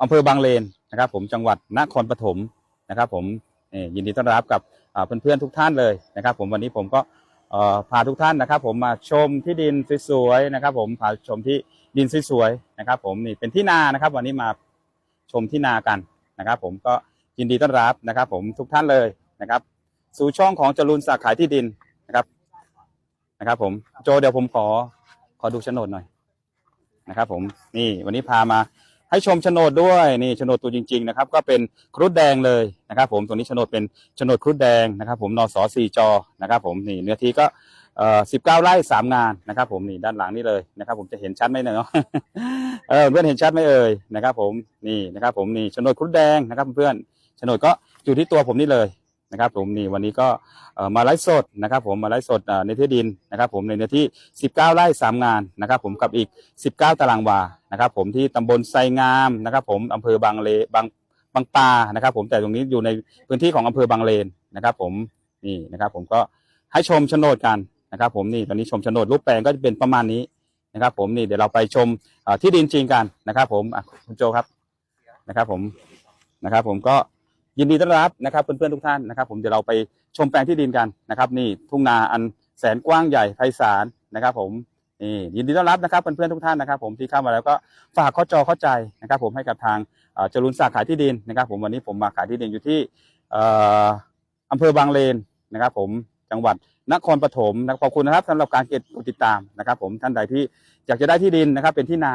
อำเภอบางเลนนะครับ ผมจังหวัดนครปฐมนะครับ ผมยินดีต้อนรับกับเพื่อนๆทุกท่านเลยนะครับ ผมวันนี้ผมก็พาทุกท่านนะครับ ผมมาชมที่ดินสวยๆนะครับ ผมพาชมที่ดินสวยๆนะครับ ผมนี่เป็นที่นานะครับ วันนี้มาชมที่นากันนะครับ ผมก็ยินดีต้อนรับนะครับ ผมทุกท่านเลยนะครับ สู่ช่องของจรูนสักขายที่ดินนะครับนะครับ ผมโจเดี๋ยวผมขอขอดูโฉนดหน่อย นะครับ ผมนี่วันนี้พามาให้ชมโฉนดด้วยนี่โฉนดตัวจริง ๆ นะครับ ก็เป็นครุฑแดงเลยนะครับ ผมตัวนี้โฉนดเป็นโฉนดครุฑแดงนะครับ ผมนสสี่จอนะครับ ผมนี่เนื้อที่ก็เอ่อสิบเก้าไร่สามงานนะครับ ผมนี่ด้านหลังนี่เลยนะครับ ผมจะเห็นชัดไหมเนาะเออเพื่อนเห็นชัดไหมเอ่ยนะครับ ผมนี่นะครับ ผมนี่โฉนดครุฑแดงนะครับ เพื่อนโฉนดก็อยู่ที่ตัวผมนี่เลย นะครับผมนี่วันนี้ก็มาไลฟ์สดนะครับผมมาไลฟ์สดในที่ดินนะครับผมในเนื้อที่ 19 ไร่3งานนะครับผมกับอีก 19 ตารางวานะครับผมที่ตำบลไซงามนะครับผมอำเภอบางเลบางบางปานะครับผมแต่ตรงนี้อยู่ในพื้นที่ของอำเภอบางเลนนะครับผมนี่นะครับผมก็ให้ชมโฉนดกันนะครับผมนี่ตอนนี้ชมโฉนดรูปแปลงก็จะเป็นประมาณนี้นะครับผมนี่เดี๋ยวเราไปชมที่ดินจริงกันนะครับผมคุณโจครับนะครับผมนะครับผมก็ ยินดีต้อนรับนะครับเพื่อนๆทุกท่านนะครับ ผมเดี๋ยวเราไปชมแปลงที่ดินกันนะครับ นี่ทุ่งนาอันแสนกว้างใหญ่ไพศาลนะครับ ผมนี่ยินดีต้อนรับนะครับเพื่อนๆทุกท่านนะครับ ผมที่เข้ามาแล้วก็ฝากข้อจอเข้าใจนะครับ ผมให้กับทางเจรุนศักดิ์ขายที่ดินนะครับ ผมวันนี้ผมมาขายที่ดินอยู่ที่อออำเภอบางเลนนะครับ ผมจังหวัดนครปฐมนะครับขอบคุณนะครับสำหรับการเก็บติดตามนะครับ ผมท่านใดที่อยากจะได้ที่ดินนะครับ เป็นที่นา